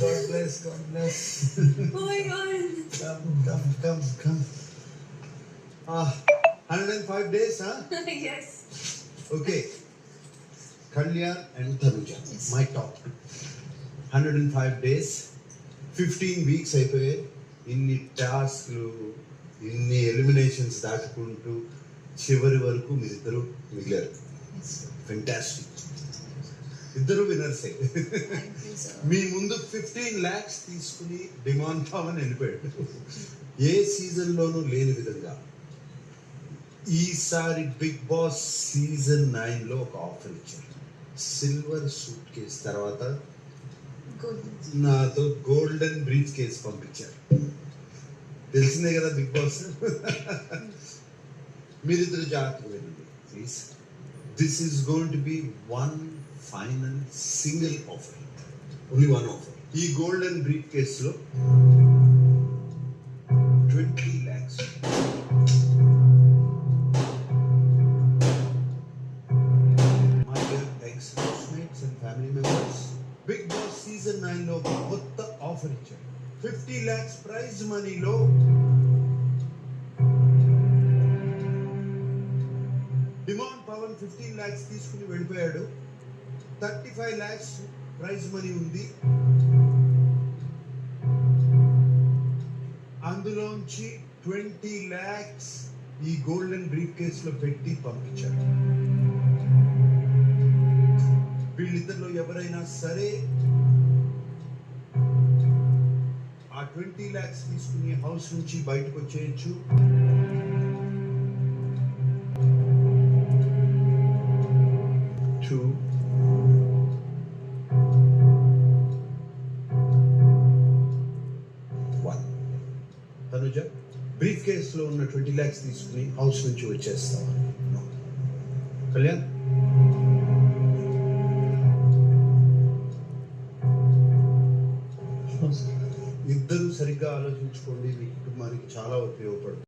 God bless. Oh my god. Come, come, come, come. Ah, 105 days, huh? yes. Okay. Kalyan and Tanuja, my top. 105 days, 15 weeks అయిపోయాయి ఇన్ని టాస్క్లు ఇన్ని eliminations దాటుకుంటూ చివరి వరకు మీరిద్దరు మిగిలారు Yes. ఫెంటాస్టిక్ ఇద్దరు వినర్సే. మీ ముందు ఫిఫ్టీన్ ల్యాక్స్ తీసుకుని డిమాండ్ పవన్ వెళ్ళిపోయాడు. ఏ సీజన్ లోనూ లేని విధంగా ఈసారి బిగ్ బాస్ సీజన్ నైన్లో ఒక ఆఫర్ ఇచ్చారు. సిల్వర్ సూట్ కేస్ తర్వాత. నాతో గోల్డెన్ బ్రీఫ్ కేస్ పంపించారు. తెలిసిందే కదా బిగ్ బాస్? మీరిద్దరు జాగ్రత్తగా వినండి please. This is going to be one final single offer only one offer ఈ గోల్డెన్ బ్రీఫ్ కేసులో twenty lakhs my dear ex housemates and family members big boss season నైన్లో ఒక కొత్త ఆఫర్ ఇచ్చారు. ఫిఫ్టీ ల్యాక్స్ ప్రైజ్ మనీలో ఫిఫ్టీన్ ల్యాక్స్ తీసుకుని వెళ్ళిపోయాడు. Thirty five lakhs prize money ఉంది. అందులోంచి ట్వంటీ ల్యాక్స్ ఈ గోల్డెన్ బ్రీఫ్ కేస్లో పెట్టి పంపించాడు. వీళ్ళిద్దరిలో ఎవరైనా సరే ఆ ట్వంటీ ల్యాక్స్ తీసుకుని హౌస్ నుంచి బయటకు వచ్చేయచ్చు. తనుజ బ్రీఫ్ కేసులో ఉన్న ట్వంటీ ల్యాక్స్ తీసుకుని హౌస్ నుంచి వచ్చేస్తావా. కళ్యాణ్? ఇద్దరు సరిగ్గా ఆలోచించుకోండి మీ కుటుంబానికి చాలా ఉపయోగపడుతుంది.